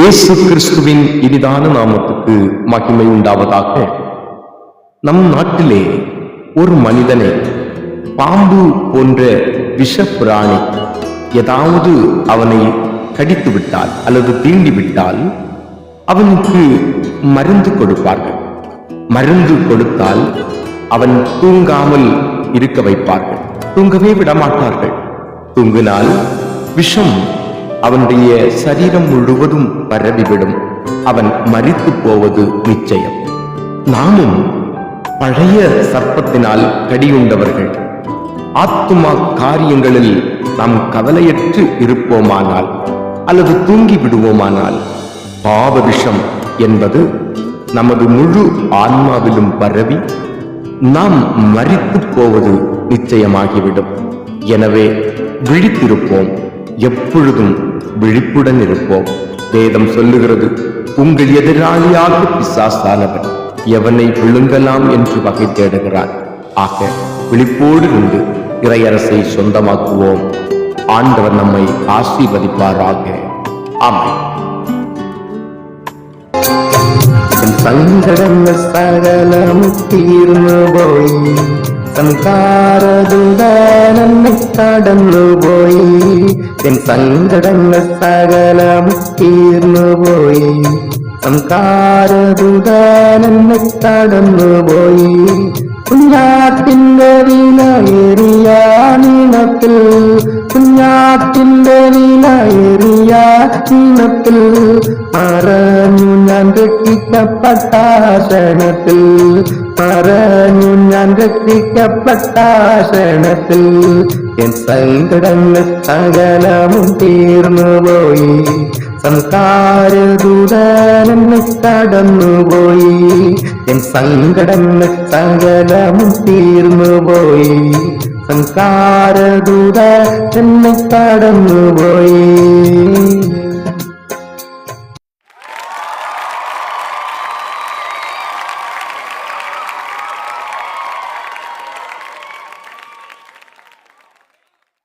இயேசு கிறிஸ்துவின் இனிதான நாமத்துக்கு மகிமை உண்டாவதாக நம் நாட்டிலே ஒரு மனிதனை பாம்பு போன்ற விஷ பிராணி ஏதாவது அவனை கடித்து விட்டால் அல்லது தீண்டி விட்டால் அவனுக்கு மருந்து கொடுப்பார்கள் மருந்து கொடுத்தால் அவன் தூங்காமல் இருக்க வைப்பார்கள் தூங்கவே விடமாட்டார்கள் தூங்கினால் விஷம் அவனுடைய சரீரம் முழுவதும் பரவிவிடும். அவன் மறித்து போவது நிச்சயம். நாமும் பழைய சர்ப்பத்தினால் கடியுண்டவர்கள். ஆத்துமா காரியங்களில் நாம் கவலையற்று இருப்போமானால் அல்லது தூங்கி விடுவோமானால் பாவ விஷம் என்பது நமது முழு ஆன்மாவிலும் பரவி நாம் மறித்து போவது நிச்சயமாகிவிடும். எனவே விழித்திருப்போம். எப்பொழுதும் விழிப்புடன் இருப்போம். வேதம் சொல்லுகிறது உங்கள் எதிராளியாக பிசாசானவன் எவனை விழுங்கலாம் என்று வகை தேடுகிறான். ஆக விழிப்போடு இருந்து இறையரசை சொந்தமாக்குவோம். ஆண்டவர் நம்மை ஆசீர்வதிப்பாராக. ஆமை தீர்ந்து போய் சந்தாரதுந்த நன்மை கடந்து போய் എൻ സങ്കടങ്ങൾ സകലം തീർന്നുപോയി സംസാരദുദാനെന്നെ കടന്നുപോയി കുഞ്ഞാട്ടിന്റെ വിലയേറിയ കുഞ്ഞാത്തിന്റെ വില വിലയേറിയ നീണത്തിൽ മറഞ്ഞു ഞാൻ രക്ഷിക്കപ്പെട്ട ക്ഷണത്തിൽ പറഞ്ഞു ഞാൻ രക്ഷിക്കപ്പെട്ട ക്ഷണത്തിൽ എൻ സങ്കടങ്ങൾ സകലവും തീർന്നുപോയി സംസ്കാരദൂതനെന്ന് കടന്നുപോയി എൻ സങ്കടങ്ങൾ സകലമും തീർന്നുപോയി സംസ്കാരദൂത എന്നെ കടന്നുപോയി